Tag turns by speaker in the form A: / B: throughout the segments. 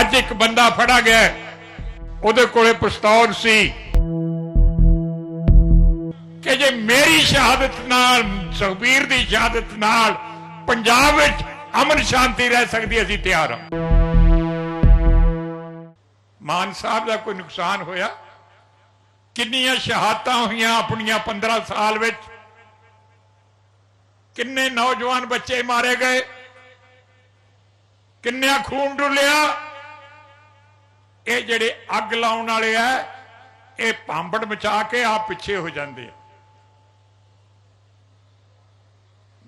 A: ਅੱਜ ਇੱਕ ਬੰਦਾ ਫੜਾ ਗਿਆ ਉਹਦੇ ਕੋਲੇ ਪਿਸਤੌਲ ਸੀ। ਕਿ ਜੇ ਮੇਰੀ ਸ਼ਹਾਦਤ ਨਾਲ, ਸੁਖਬੀਰ ਦੀ ਸ਼ਹਾਦਤ ਨਾਲ ਪੰਜਾਬ ਵਿੱਚ ਅਮਨ ਸ਼ਾਂਤੀ ਰਹਿ ਸਕਦੀ, ਅਸੀਂ ਤਿਆਰ ਹਾਂ। ਮਾਨ ਸਾਹਿਬ ਦਾ ਕੋਈ ਨੁਕਸਾਨ ਹੋਇਆ? ਕਿੰਨੀਆਂ ਸ਼ਹਾਦਤਾਂ ਹੋਈਆਂ ਆਪਣੀਆਂ 15 ਸਾਲ ਵਿੱਚ? ਕਿੰਨੇ ਨੌਜਵਾਨ ਬੱਚੇ ਮਾਰੇ ਗਏ? ਕਿੰਨਿਆਂ ਖੂਨ ਡੁੱਲਿਆ? ਇਹ ਜਿਹੜੇ ਅੱਗ ਲਾਉਣ ਵਾਲੇ ਆ, ਇਹ ਭਾਂਬੜ ਮਚਾ ਕੇ ਆਪ ਪਿੱਛੇ ਹੋ ਜਾਂਦੇ ਆ।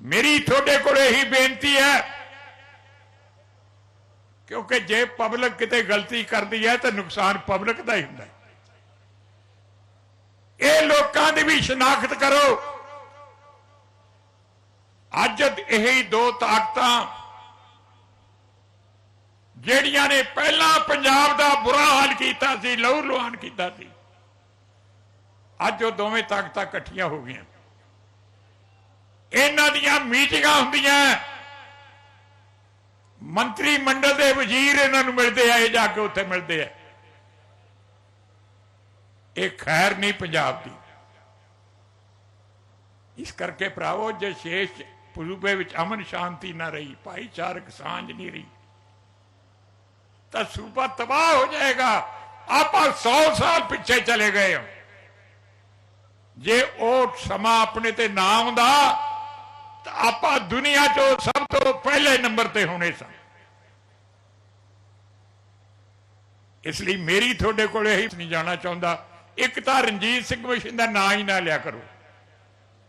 A: ਮੇਰੀ ਤੁਹਾਡੇ ਕੋਲ ਇਹੀ ਬੇਨਤੀ ਹੈ, ਕਿਉਂਕਿ ਜੇ ਪਬਲਿਕ ਕਿਤੇ ਗਲਤੀ ਕਰਦੀ ਹੈ, ਤਾਂ ਨੁਕਸਾਨ ਪਬਲਿਕ ਦਾ ਹੀ ਹੁੰਦਾ ਹੈ। ਇਹ ਲੋਕਾਂ ਦੀ ਵੀ ਸ਼ਨਾਖਤ ਕਰੋ। ਅੱਜ ਇਹ ਦੋ ਤਾਕਤਾਂ ਜਿਹੜੀਆਂ ਨੇ ਪਹਿਲਾਂ ਪੰਜਾਬ ਦਾ ਬੁਰਾ ਹਾਲ ਕੀਤਾ ਸੀ, ਲਹੂ ਲੁਹਾਨ ਕੀਤਾ ਸੀ, ਅੱਜ ਉਹ ਦੋਵੇਂ ਤਾਕਤਾਂ ਇਕੱਠੀਆਂ ਹੋ ਗਈਆਂ। ਇਹਨਾਂ ਦੀਆਂ ਮੀਟਿੰਗਾਂ ਹੁੰਦੀਆਂ। ਮੰਤਰੀ ਮੰਡਲ ਦੇ ਵਜ਼ੀਰ ਇਹਨਾਂ ਨੂੰ ਮਿਲਦੇ ਆ, ਇਹ ਜਾ ਕੇ ਉੱਥੇ ਮਿਲਦੇ ਆ। ਇਹ ਖੈਰ ਨਹੀਂ ਪੰਜਾਬ ਦੀ। ਇਸ ਕਰਕੇ ਭਰਾਵੋ, ਜੇ ਸ਼ੇਸ਼ ਪੁਰੂਬੇ ਵਿੱਚ ਅਮਨ ਸ਼ਾਂਤੀ ਨਾ ਰਹੀ, ਭਾਈਚਾਰਕ ਸਾਂਝ ਨਹੀਂ ਰਹੀ ਤਾਂ ਸੂਬਾ ਤਬਾਹ ਹੋ ਜਾਏਗਾ। ਆਪਾਂ 100 ਸਾਲ ਪਿੱਛੇ ਚਲੇ ਗਏ ਹਾਂ। ਜੇ ਉਹ ਸਮਾਂ ਆਪਣੇ ਤੇ ਨਾ ਆਉਂਦਾ, ਤਾਂ ਆਪਾਂ ਦੁਨੀਆ 'ਚੋਂ ਸਭ ਤੋਂ ਪਹਿਲੇ ਨੰਬਰ ਤੇ ਹੋਣੇ ਸਾਂ। ਇਸ ਲਈ ਮੇਰੀ ਤੁਹਾਡੇ ਕੋਲ ਇਹੀ ਨਹੀਂ ਜਾਣਾ ਚਾਹੁੰਦਾ। ਇੱਕ ਤਾਂ ਰਣਜੀਤ ਸਿੰਘ ਮਿਸ਼ਨ ਦਾ ਨਾਂ ਹੀ ਨਾ ਲਿਆ ਕਰੋ।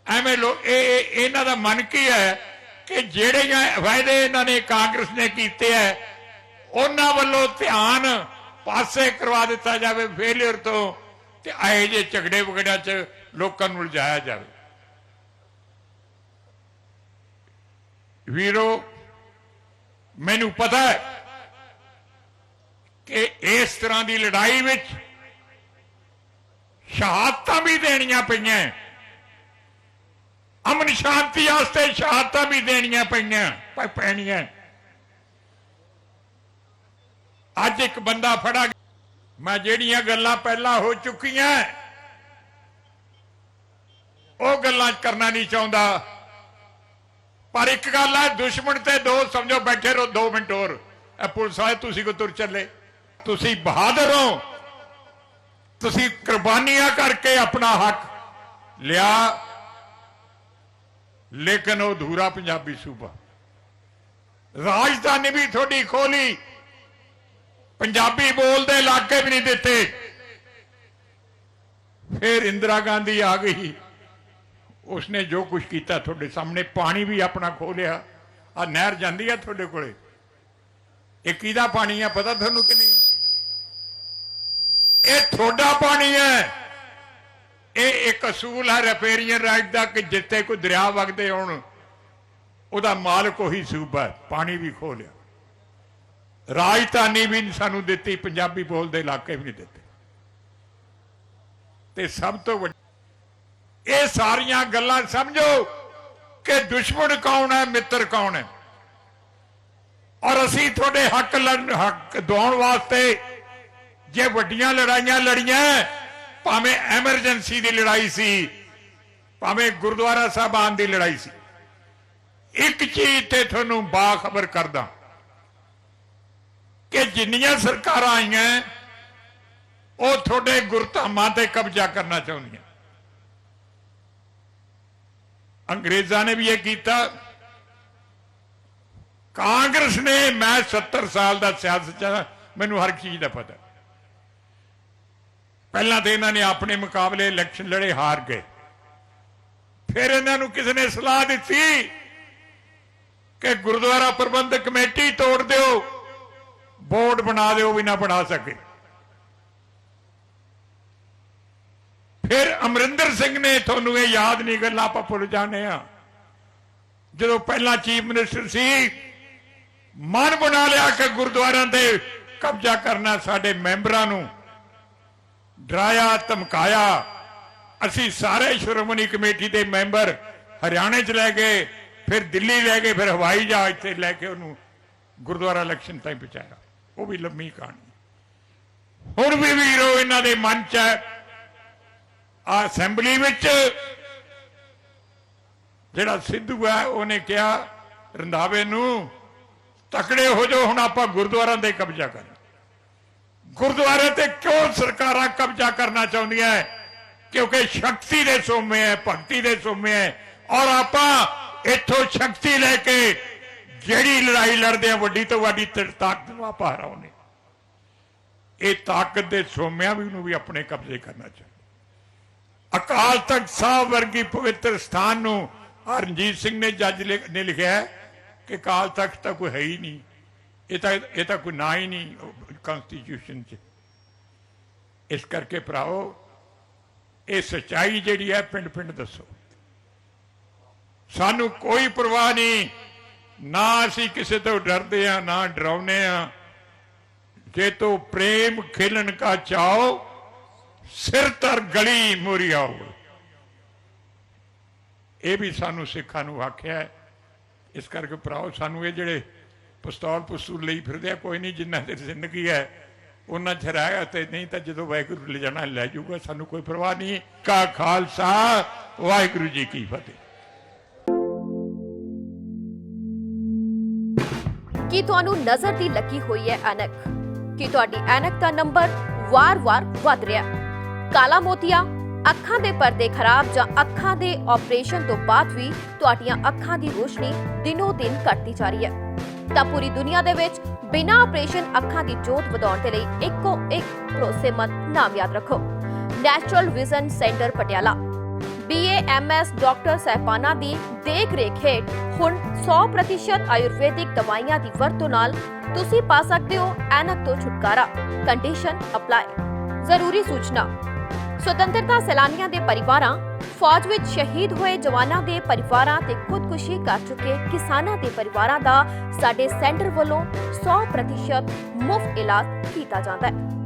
A: ਐਵੇਂ ਲੋ, ਇਹ- ਇਹਨਾਂ ਦਾ ਮਨ ਕੀ ਹੈ ਕਿ ਜਿਹੜੇ ਵਾਅਦੇ ਇਹਨਾਂ ਨੇ ਕਾਂਗਰਸ ਨੇ ਕੀਤੇ ਹੈ ਉਹਨਾਂ ਵੱਲੋਂ ਧਿਆਨ ਪਾਸੇ ਕਰਵਾ ਦਿੱਤਾ ਜਾਵੇ ਫੇਲਿਅਰ ਤੋਂ ਤੇ ਆਏ ਜੇ ਝਗੜੇ ਵਗੜਿਆਂ 'ਚ ਲੋਕਾਂ ਨੂੰ ਉਲਝਾਇਆ ਜਾਵੇ। ਵੀਰੋ, ਮੈਨੂੰ ਪਤਾ ਹੈ ਕਿ ਇਸ ਤਰ੍ਹਾਂ ਦੀ ਲੜਾਈ ਵਿੱਚ ਸ਼ਹਾਦਤਾਂ ਵੀ ਦੇਣੀਆਂ ਪਈਆਂ ਅਮਨ ਸ਼ਾਂਤੀ ਵਾਸਤੇ ਸ਼ਹਾਦਤਾਂ ਵੀ ਦੇਣੀਆਂ ਪਈਆਂ ਪੈਣੀਆਂ ਅੱਜ ਇੱਕ ਬੰਦਾ ਫੜਾ ਗਿਆ। ਮੈਂ ਜਿਹੜੀਆਂ ਗੱਲਾਂ ਪਹਿਲਾਂ ਹੋ ਚੁੱਕੀਆਂ, ਉਹ ਗੱਲਾਂ ਕਰਨਾ ਨਹੀਂ ਚਾਹੁੰਦਾ। ਪਰ ਇੱਕ ਗੱਲ ਹੈ, ਦੁਸ਼ਮਣ ਤੇ ਦੋ ਸਮਝੋ, ਬੈਠੇ ਰਹੋ 2 ਮਿੰਟ ਹੋਰ। ਇਹ ਪੁਲਿਸ ਵਾਲੇ, ਤੁਸੀਂ ਕੋ ਤੁਰ ਚੱਲੇ। ਤੁਸੀਂ ਬਹਾਦਰ ਹੋ। ਤੁਸੀਂ ਕੁਰਬਾਨੀਆਂ ਕਰਕੇ ਆਪਣਾ ਹੱਕ ਲਿਆ। ਲੇਕਿਨ ਉਹ ਧੂਰਾ ਪੰਜਾਬੀ ਸੂਬਾ। ਰਾਜਧਾਨੀ ਵੀ ਤੁਹਾਡੀ ਖੋਲੀ। ਪੰਜਾਬੀ ਬੋਲਦੇ ਇਲਾਕੇ ਵੀ ਨਹੀਂ ਦਿੱਤੇ। ਫਿਰ ਇੰਦਰਾ ਗਾਂਧੀ ਆ ਗਈ। ਉਸਨੇ ਜੋ ਕੁਝ ਕੀਤਾ ਤੁਹਾਡੇ ਸਾਹਮਣੇ, ਪਾਣੀ ਵੀ ਆਪਣਾ ਖੋਲਿਆ। ਆ ਨਹਿਰ ਜਾਂਦੀ ਆ ਤੁਹਾਡੇ ਕੋਲੇ। ਇਹ ਕਿਹਦਾ ਪਾਣੀ ਆ ਪਤਾ ਤੁਹਾਨੂੰ ਕਿ ਨਹੀਂ? ਇਹ ਤੁਹਾਡਾ ਪਾਣੀ ਹੈ। ਇਹ ਇੱਕ ਅਸੂਲ ਹੈ ਰਪੇਰੀਅਨ ਰਾਈਟ ਦਾ ਕਿ ਜਿੱਥੇ ਕੋਈ ਦਰਿਆ ਵਗਦੇ ਹੋਣ, ਉਹਦਾ ਮਾਲਕ ਉਹੀ ਸੂਬਾ ਪਾਣੀ ਵੀ ਖੋਲਿਆ। ਰਾਜਧਾਨੀ ਵੀ ਨਹੀਂ ਸਾਨੂੰ ਦਿੱਤੀ, ਪੰਜਾਬੀ ਬੋਲਦੇ ਇਲਾਕੇ ਵੀ ਨਹੀਂ ਦਿੱਤੇ। ਤੇ ਸਭ ਤੋਂ ਵੱਡੀ ਇਹ ਸਾਰੀਆਂ ਗੱਲਾਂ ਸਮਝੋ ਕਿ ਦੁਸ਼ਮਣ ਕੌਣ ਹੈ, ਮਿੱਤਰ ਕੌਣ ਹੈ। ਔਰ ਅਸੀਂ ਤੁਹਾਡੇ ਹੱਕ ਲੜਨ, ਹੱਕ ਦਿਵਾਉਣ ਵਾਸਤੇ ਜੇ ਵੱਡੀਆਂ ਲੜਾਈਆਂ ਲੜੀਆਂ, ਭਾਵੇਂ ਐਮਰਜੈਂਸੀ ਦੀ ਲੜਾਈ ਸੀ, ਭਾਵੇਂ ਗੁਰਦੁਆਰਾ ਸਾਹਿਬਾਨ ਦੀ ਲੜਾਈ ਸੀ, ਇੱਕ ਚੀਜ਼ ਤੇ ਤੁਹਾਨੂੰ ਬਾਖਬਰ ਕਰਦਾ। ਕਿ ਜਿੰਨੀਆਂ ਸਰਕਾਰਾਂ ਆਈਆਂ, ਉਹ ਤੁਹਾਡੇ ਗੁਰਧਾਮਾਂ ਤੇ ਕਬਜ਼ਾ ਕਰਨਾ ਚਾਹੁੰਦੀਆਂ। ਅੰਗਰੇਜ਼ਾਂ ਨੇ ਵੀ ਇਹ ਕੀਤਾ। ਕਾਂਗਰਸ ਨੇ, ਮੈਂ 70 ਸਾਲ ਦਾ ਸਿਆਸਤ ਮੈਨੂੰ ਹਰ ਚੀਜ਼ ਦਾ ਪਤਾ। ਪਹਿਲਾਂ ਤੇ ਇਹਨਾਂ ਨੇ ਆਪਣੇ ਮੁਕਾਬਲੇ ਇਲੈਕਸ਼ਨ ਲੜੇ, ਹਾਰ ਗਏ। ਫਿਰ ਇਹਨਾਂ ਨੂੰ ਕਿਸੇ ਨੇ ਸਲਾਹ ਦਿੱਤੀ ਕਿ ਗੁਰਦੁਆਰਾ ਪ੍ਰਬੰਧਕ ਕਮੇਟੀ ਤੋੜ ਦਿਓ। ਬੋਰਡ ਬਣਾ ਦਿਓ ਵੀ ਨਾ ਬਣਾ ਸਕੇ। ਫਿਰ ਅਮਰਿੰਦਰ ਸਿੰਘ ਨੇ ਤੁਹਾਨੂੰ ਇਹ ਯਾਦ ਨਹੀਂ ਗੱਲਾਂ ਆਪਾਂ ਭੁੱਲ ਜਾਂਦੇ ਆ ਜਦੋਂ ਪਹਿਲਾਂ ਚੀਫ ਮਿਨਿਸਟਰ ਸੀ, ਮਨ ਬਣਾ ਲਿਆ ਕਿ ਗੁਰਦੁਆਰਿਆਂ ਤੇ ਕਬਜ਼ਾ ਕਰਨਾ ਸਾਡੇ ਮੈਂਬਰਾਂ ਨੂੰ। ਡਰਾਇਆ, ਧਮਕਾਇਆ। ਅਸੀਂ ਸਾਰੇ ਸ਼੍ਰੋਮਣੀ ਕਮੇਟੀ ਦੇ ਮੈਂਬਰ ਹਰਿਆਣੇ 'ਚ ਲੈ ਗਏ, ਫਿਰ ਦਿੱਲੀ ਲੈ ਗਏ, ਫਿਰ ਹਵਾਈ ਜਹਾਜ਼ ਤੇ ਲੈ ਕੇ ਉਹਨੂੰ ਗੁਰਦੁਆਰਾ ਇਲੈਕਸ਼ਨ ਤਾਈਂ ਪਹੁੰਚਾਇਆ। ਉਹ ਵੀ ਲੰਮੀ ਕਹਾਣੀ। ਹੁਣ ਵੀ ਵੀਰੋ, ਇਹਨਾਂ ਦੇ ਮਨ ਚ ਹੈ। ਆ ਅਸੈਂਬਲੀ ਵਿੱਚ ਜਿਹੜਾ ਸਿੱਧੂ ਹੈ, ਉਹਨੇ ਕਿਹਾ, ਰੰਧਾਵੇ ਨੂੰ, ਤਕੜੇ ਹੋ ਜਾਓ, ਹੁਣ ਆਪਾਂ ਗੁਰਦੁਆਰਾਂ ਤੇ ਕਬਜ਼ਾ ਕਰ ਗੁਰਦੁਆਰੇ ਤੇ ਕਿਉਂ ਸਰਕਾਰਾਂ ਕਬਜ਼ਾ ਕਰਨਾ ਚਾਹੁੰਦੀਆਂ ਕਿਉਂਕਿ ਸ਼ਕਤੀ ਦੇ ਸੋਮੇ ਹੈ, ਭਗਤੀ ਦੇ ਸੋਮੇ ਹੈ। ਔਰ ਆਪਾਂ ਇੱਥੋਂ ਸ਼ਕਤੀ ਲੈ ਕੇ ਜਿਹੜੀ ਲੜਾਈ ਲੜਦੇ ਆ, ਵੱਡੀ ਤੋਂ ਵੱਡੀ ਤ- ਤਾਕਤ ਨੂੰ ਆਪਾਂ ਹਰਾਉਨੇ ਇਹ ਤਾਕਤ ਦੇ ਸੋਮਿਆਂ ਵੀ ਨੂੰ ਵੀ ਆਪਣੇ ਕਬਜ਼ੇ ਕਰਨਾ ਚਾਹੀਦਾ। ਅਕਾਲ ਤਖਤ ਸਾਹਿਬ ਵਰਗੀ ਪਵਿੱਤਰ ਸਥਾਨ ਨੂੰ ਆਹ ਰਣਜੀਤ ਸਿੰਘ ਨੇ ਜੱਜ ਲਿਖ- ਨੇ ਲਿਖਿਆ ਕਿ ਅਕਾਲ ਤਖਤ ਤਾਂ ਕੋਈ ਹੈ ਹੀ ਨਹੀਂ। ਇਹ ਤਾਂ ਇਹ ਤਾਂ ਕੋਈ ਨਾ ਹੀ ਨਹੀਂ ਕਨਸਟੀਟਿਊਸ਼ਨ 'ਚ। ਇਸ ਕਰਕੇ ਭਰਾਓ ਇਹ ਸਚਾਈ ਜਿਹੜੀ ਹੈ ਪਿੰਡ ਪਿੰਡ ਦੱਸੋ। ਸਾਨੂੰ ਕੋਈ ਪਰਵਾਹ ਨਹੀਂ ਨਾ ਅਸੀਂ ਕਿਸੇ ਤੋਂ ਡਰਦੇ ਆ ਨਾ ਡਰਾਉਨੇ ਆ ਜੇ ਤੋ ਪ੍ਰੇਮ ਖੇਲਣ ਕਾ ਚਾਓ ਸਿਰ ਤਰ ਗਲੀ ਮੋਰੀ ਆਓ। ਇਹ ਵੀ ਸਾਨੂੰ ਸਿੱਖਾਂ ਨੂੰ ਆਖਿਆ ਇਸ ਕਰਕੇ ਭਰਾਓ, ਸਾਨੂੰ ਇਹ ਜਿਹੜੇ ਪਿਸਤੌਲ ਪਸਤੂਲ ਲਈ ਫਿਰਦੇ ਆ, ਕੋਈ ਨਹੀਂ ਜਿੰਨਾ ਤੇ ਜ਼ਿੰਦਗੀ ਹੈ, ਉਹਨਾਂ ਚ ਰਹਿਆ ਤੇ ਨਹੀਂ ਤਾਂ ਜਦੋਂ ਵਾਹਿਗੁਰੂ ਲੈ ਜਾਣਾ, ਲੈ ਜਾਊਗਾ, ਸਾਨੂੰ ਕੋਈ ਪਰਵਾਹ ਨਹੀਂ। ਕਾ ਖਾਲਸਾ, ਵਾਹਿਗੁਰੂ ਜੀ ਕੀ ਫਤਿਹ।
B: ਕੀ ਤੁਹਾਨੂੰ ਨਜ਼ਰ ਦੀ ਲੱਗੀ ਹੋਈ ਹੈ ਐਨਕ? ਕੀ ਤੁਹਾਡੀ ਐਨਕ ਦਾ ਨੰਬਰ ਵਾਰ-ਵਾਰ ਵੱਧ ਰਿਹਾ ਕਾਲਾ ਮੋਤੀਆ, ਅੱਖਾਂ ਦੇ ਪਰਦੇ ਖਰਾਬ ਜਾਂ ਅੱਖਾਂ ਦੇ ਆਪਰੇਸ਼ਨ ਤੋਂ ਬਾਅਦ ਵੀ ਤੁਹਾਡੀਆਂ ਅੱਖਾਂ ਦੀ ਰੋਸ਼ਨੀ ਦਿਨੋ-ਦਿਨ ਘਟਦੀ ਜਾ ਰਹੀ ਹੈ। ਤਾਂ ਪੂਰੀ ਦੁਨੀਆ ਦੇ ਵਿੱਚ ਬਿਨਾਂ ਆਪਰੇਸ਼ਨ ਅੱਖਾਂ ਦੀ ਜੋਤ ਵਧਾਉਣ ਦੇ ਲਈ ਇੱਕੋ ਇੱਕ ਭਰੋਸੇਮੰਦ ਨਾਮ ਯਾਦ ਰੱਖੋ। Natural Vision Centre Patiala. BAMS doctor ਸਹਿਬਾਨਾ ਦੀ ਦੇਖ ਰੇਖ ਹੇਠ ਹੁਣ 100% ਆਯੁਰਵੈਦਿਕ ਦਵਾਈਆਂ ਦੀ ਵਰਤੋਂ ਨਾਲ ਤੁਸੀਂ ਪਾ ਸਕਦੇ ਹੋ ਐਨਕ ਤੋਂ ਛੁਟਕਾਰਾ। Condition apply. ਜ਼ਰੂਰੀ ਸੂਚਨਾ। ਸੁਤੰਤਰਤਾ ਸੈਲਾਨੀਆਂ ਦੇ ਪਰਿਵਾਰਾਂ, ਫੌਜ ਵਿੱਚ ਸ਼ਹੀਦ ਹੋਏ ਜਵਾਨਾਂ ਦੇ ਪਰਿਵਾਰਾਂ ਤੇ ਖੁਦਕੁਸ਼ੀ ਕਰ ਚੁੱਕੇ ਕਿਸਾਨਾਂ ਦੇ ਪਰਿਵਾਰਾਂ ਦਾ ਸਾਡੇ ਸੈਂਟਰ ਵੱਲੋਂ 100% ਮੁਫਤ ਇਲਾਜ ਕੀਤਾ ਜਾਂਦਾ ਹੈ।